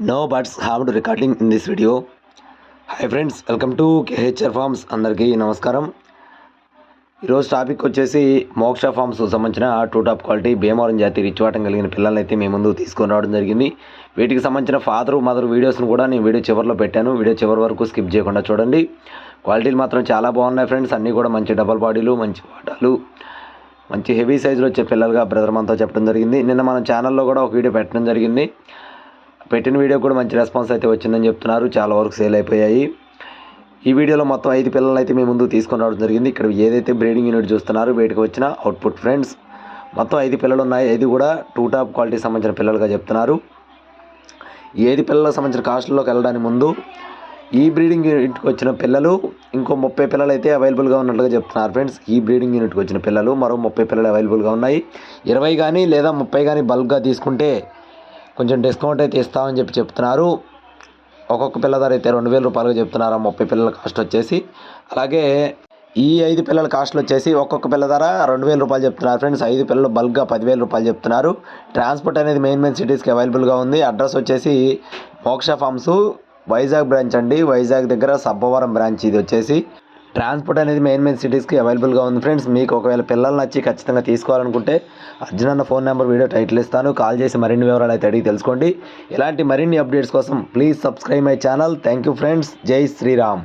No buts have to recording in this video hi friends welcome to K H R farms అందరికీ నమస్కారం ఈరోజు topic వచ్చేసి మోక్ష forms సంబంధించిన టూ టాప్ క్వాలిటీ భీమవరం జాతి రిచ్వాటం కలిగిన పిల్లల్ని అయితే మేము ముందు తీసుకొని రావడం జరిగింది. వీటికి సంబంధించిన ఫాదర్ మదర్ వీడియోస్ను కూడా నేను వీడియో చివరిలో పెట్టాను. వీడియో చివరి వరకు స్కిప్ చేయకుండా చూడండి. క్వాలిటీలు మాత్రం చాలా బాగున్నాయి ఫ్రెండ్స్ అన్నీ కూడా మంచి డబల్ బాడీలు మంచి వాటాలు మంచి హెవీ సైజులో వచ్చే పిల్లలుగా బ్రదర్ మనతో చెప్పడం జరిగింది. నిన్న మన ఛానల్లో కూడా ఒక వీడియో పెట్టడం జరిగింది. పెట్టిన వీడియో కూడా మంచి రెస్పాన్స్ అయితే వచ్చిందని చెప్తున్నారు. చాలా వరకు సేల్ అయిపోయాయి. ఈ వీడియోలో మొత్తం ఐదు పిల్లలు అయితే మేము ముందు తీసుకొని రావడం జరిగింది. ఇక్కడ ఏదైతే బ్రీడింగ్ యూనిట్ చూస్తున్నారో బయటకు వచ్చిన అవుట్పుట్ ఫ్రెండ్స్ మొత్తం ఐదు పిల్లలు ఉన్నాయి. ఐదు కూడా టూ టాప్ క్వాలిటీ సంబంధించిన పిల్లలుగా చెప్తున్నారు. ఏది పిల్లలకు సంబంధించిన కాస్ట్లోకి వెళ్ళడానికి ముందు ఈ బ్రీడింగ్ యూనిట్కి వచ్చిన పిల్లలు ఇంకో ముప్పై పిల్లలు అయితే అవైలబుల్గా ఉన్నట్లుగా చెప్తున్నారు ఫ్రెండ్స్. ఈ బ్రీడింగ్ యూనిట్కి వచ్చిన పిల్లలు మరో ముప్పై పిల్లలు అవైలబుల్గా ఉన్నాయి. ఇరవై కానీ లేదా ముప్పై కానీ బల్క్గా తీసుకుంటే కొంచెం డిస్కౌంట్ అయితే ఇస్తామని చెప్పి చెప్తున్నారు. ఒక్కొక్క పిల్ల ధర అయితే రెండు వేల రూపాయలుగా చెప్తున్నారు. ముప్పై పిల్లల కాస్ట్ వచ్చేసి. అలాగే ఈ ఐదు పిల్లల కాస్ట్లు వచ్చేసి ఒక్కొక్క పిల్ల ధర రెండు వేల రూపాయలు చెప్తున్నారు. ఫ్రెండ్స్ ఐదు పిల్లలు బల్క్గా పదివేల రూపాయలు చెప్తున్నారు. ట్రాన్స్పోర్ట్ అనేది మెయిన్ మెయిన్ సిటీస్కి అవైలబుల్గా ఉంది. అడ్రస్ వచ్చేసి మోక్ష ఫార్మ్స్ వైజాగ్ బ్రాంచ్ అండి. వైజాగ్ దగ్గర సబ్బవరం బ్రాంచ్ ఇది వచ్చేసి. ట్రాన్స్పోర్ట్ అనేది మెయిన్ మెయిన్ సిటీస్కి అవైలబుల్గా ఉంది ఫ్రెండ్స్. మీకు ఒకవేళ పిల్లలు నచ్చి ఖచ్చితంగా తీసుకోవాలనుకుంటే అర్జున్ అన్న ఫోన్ నెంబర్ వీడియో టైటిల్ ఇస్తాను. కాల్ చేసి మరిన్ని వివరాలు అయితే అడిగి తెలుసుకోండి. ఇలాంటి మరిన్ని అప్డేట్స్ కోసం please subscribe my channel. Thank you friends. Jai Shriram.